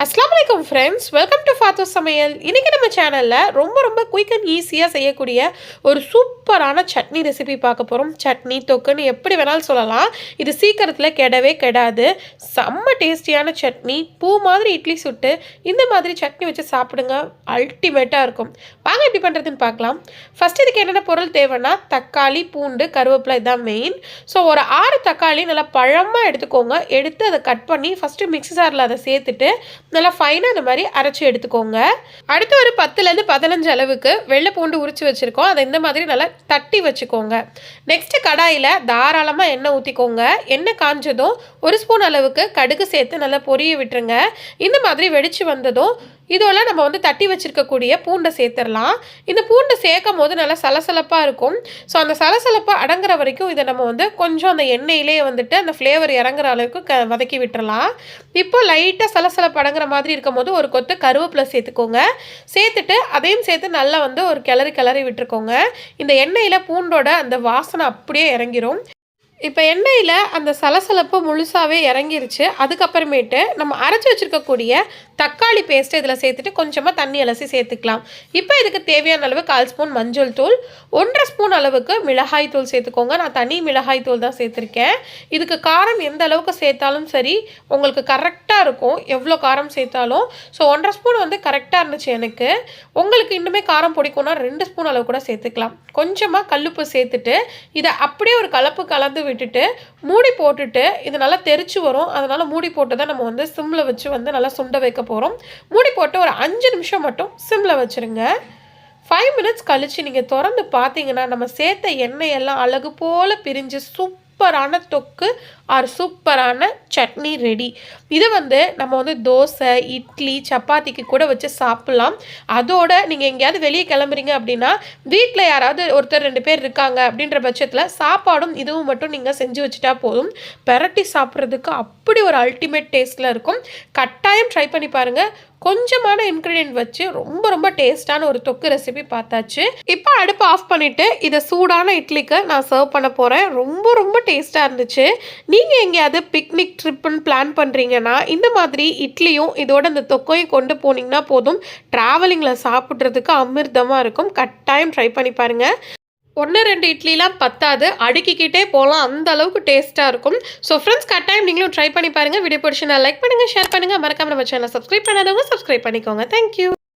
வணக்கம் friends welcome to ஃபாத்தோ சமையல் இன்றைக்கி நம்ம சேனலில் ரொம்ப ரொம்ப குயிக் அண்ட் ஈஸியாக செய்யக்கூடிய ஒரு சூப்பரான சட்னி ரெசிபி பார்க்க போகிறோம் சட்னி தொக்குன்னு எப்படி வேணாலும் சொல்லலாம். இது சீக்கிரத்தில் கெடவே கெடாது. செம்ம டேஸ்டியான சட்னி. பூ மாதிரி இட்லி சுட்டு இந்த மாதிரி சட்னி வச்சு சாப்பிடுங்க. அல்டிமேட்டாக இருக்கும். வாங்க எப்படி பண்ணுறதுன்னு பார்க்கலாம். ஃபஸ்ட் இதுக்கு என்னென்ன பொருள் தேவைன்னா தக்காளி பூண்டு கருவேப்பிலை இதான் மெயின் ஸோ ஒரு ஆறு தக்காளி நல்லா பழமாக எடுத்துக்கோங்க. எடுத்து அதை கட் பண்ணி ஃபஸ்ட்டு மிக்ஸி சாரில் அதை சேர்த்துட்டு நல்லா ஃபைனாக இந்த மாதிரி அரைச்சி எடுத்துக்கோங்க. அடுத்து ஒரு பத்துலேருந்து பதினஞ்சு அளவுக்கு வெள்ளை பூண்டு உரிச்சு வச்சுருக்கோம். அதை இந்த மாதிரி நல்லா தட்டி வச்சுக்கோங்க. நெக்ஸ்ட்டு கடாயில் தாராளமாக எண்ணெய் ஊற்றிக்கோங்க எண்ணெய் காஞ்சதும் ஒரு ஸ்பூன் அளவுக்கு கடுகு சேர்த்து நல்லா பொரிய விட்டுருங்க. இந்த மாதிரி வெடிச்சு வந்ததும் இதோட நம்ம வந்து தட்டி வச்சிருக்கக்கூடிய பூண்டை சேர்த்துடலாம். இந்த பூண்டை சேர்க்கும் போது நல்லா சலசலப்பாக இருக்கும். ஸோ அந்த சலசலப்பாக அடங்குற வரைக்கும் இதை நம்ம வந்து கொஞ்சம் அந்த எண்ணெயிலே வந்துட்டு அந்த ஃப்ளேவர் இறங்குற அளவுக்கு க வதக்கி விட்டுறலாம். இப்போ லைட்டாக சலசலப்பு அடங்குற மாதிரி இருக்கும் போது ஒரு கொத்து கருவேப்பிலை சேர்த்துக்கோங்க. சேர்த்துட்டு அதையும் சேர்த்து நல்லா வந்து ஒரு கிளறி கிளறி விட்டுருக்கோங்க. இந்த எண்ணெயில் பூண்டோட அந்த வாசனை அப்படியே இறங்கிரும். இப்போ எண்ணெயில் அந்த சலசலப்பு முழுசாகவே இறங்கிருச்சு. அதுக்கப்புறமேட்டு நம்ம அரைச்சி வச்சுருக்கக்கூடிய தக்காளி பேஸ்ட்டு இதில் சேர்த்துட்டு கொஞ்சமாக தண்ணி அலசி சேர்த்துக்கலாம். இப்போ இதுக்கு தேவையான அளவு கால் ஸ்பூன் மஞ்சள் தூள் ஒன்றரை ஸ்பூன் அளவுக்கு மிளகாய் தூள் சேர்த்துக்கோங்க. நான் தனி மிளகாய் தூள் தான் சேர்த்துருக்கேன். இதுக்கு காரம் எந்த அளவுக்கு சேர்த்தாலும் சரி உங்களுக்கு கரெக்டாக இருக்கும். எவ்வளோ காரம் சேர்த்தாலும். ஸோ ஒன்றரை ஸ்பூன் வந்து கரெக்டாக இருந்துச்சு எனக்கு. உங்களுக்கு இன்னுமே காரம் பிடிக்கும்னா ரெண்டு ஸ்பூன் அளவு கூட சேர்த்துக்கலாம். கொஞ்சமாக கல்லுப்பு சேர்த்துட்டு இதை அப்படியே ஒரு கலப்பு கலந்து விட்டுட்டு மூடி போட்டுட்டு இது நல்லா தெரிச்சு வரும். அதனால் மூடி போட்டு தான் நம்ம வந்து சிம்மில் வச்சு வந்து நல்லா சுண்ட வைக்க போகிறோம் மூடி போட்டு ஒரு அஞ்சு நிமிஷம் மட்டும் சிம்மில் வச்சுருங்க. ஃபைவ் மினிட்ஸ் கழித்து நீங்கள் திறந்து பார்த்தீங்கன்னா நம்ம சேர்த்த எண்ணெய் எல்லாம் அழகு போல் பிரிஞ்சு சூப்பரான தொக்கு ஆர் சூப்பரான சட்னி ரெடி இது வந்து நம்ம வந்து தோசை இட்லி சப்பாத்திக்கு கூட வச்சு சாப்பிட்லாம். அதோட நீங்கள் எங்கேயாவது வெளியே கிளம்புறீங்க அப்படின்னா வீட்டில் யாராவது ஒருத்தர் ரெண்டு பேர் இருக்காங்க அப்படின்ற பட்சத்தில் சாப்பாடும் இதுவும் மட்டும் நீங்கள் செஞ்சு வச்சுட்டா போதும். பெரட்டி சாப்பிட்றதுக்கு அப்படி ஒரு அல்டிமேட் டேஸ்ட்டில் இருக்கும். கட்டாயம் ட்ரை பண்ணி பாருங்கள் கொஞ்சமான இன்க்ரீடியன்ட் வச்சு ரொம்ப ரொம்ப டேஸ்டான ஒரு தொக்கு ரெசிபி பார்த்தாச்சு. இப்போ அடுப்பு ஆஃப் பண்ணிவிட்டு இதை சூடான இட்லிக்கு நான் சர்வ் பண்ண போகிறேன் ரொம்ப ரொம்ப டேஸ்ட்டாக இருந்துச்சு. நீங்கள் எங்கேயாவது பிக்னிக் ட்ரிப்புன்னு பிளான் பண்ணுறீங்கன்னா இந்த மாதிரி இட்லியும் இதோட இந்த தொக்கையும் கொண்டு போனீங்கன்னா போதும். ட்ராவலிங்கில் சாப்பிட்றதுக்கு அமிர்தமாக இருக்கும். கட்டாயம் ட்ரை பண்ணி பாருங்கள் ஒன்று ரெண்டு இட்லிலாம் பத்தாது. அடுக்கிக்கிட்டே போகலாம் அந்த அளவுக்கு டேஸ்ட்டாக இருக்கும். ஸோ ஃப்ரெண்ட்ஸ் கட்டாயம் நீங்களும் ட்ரை பண்ணி பாருங்கள் வீடியோ பிடிச்சி நான் லைக் பண்ணுங்கள் ஷேர் பண்ணுங்கள் மறக்காமல் நம்ம சேனல் சப்ஸ்கிரைப் பண்ணாதவங்க சப்ஸ்கிரைப் பண்ணிக்கோங்க. Thank you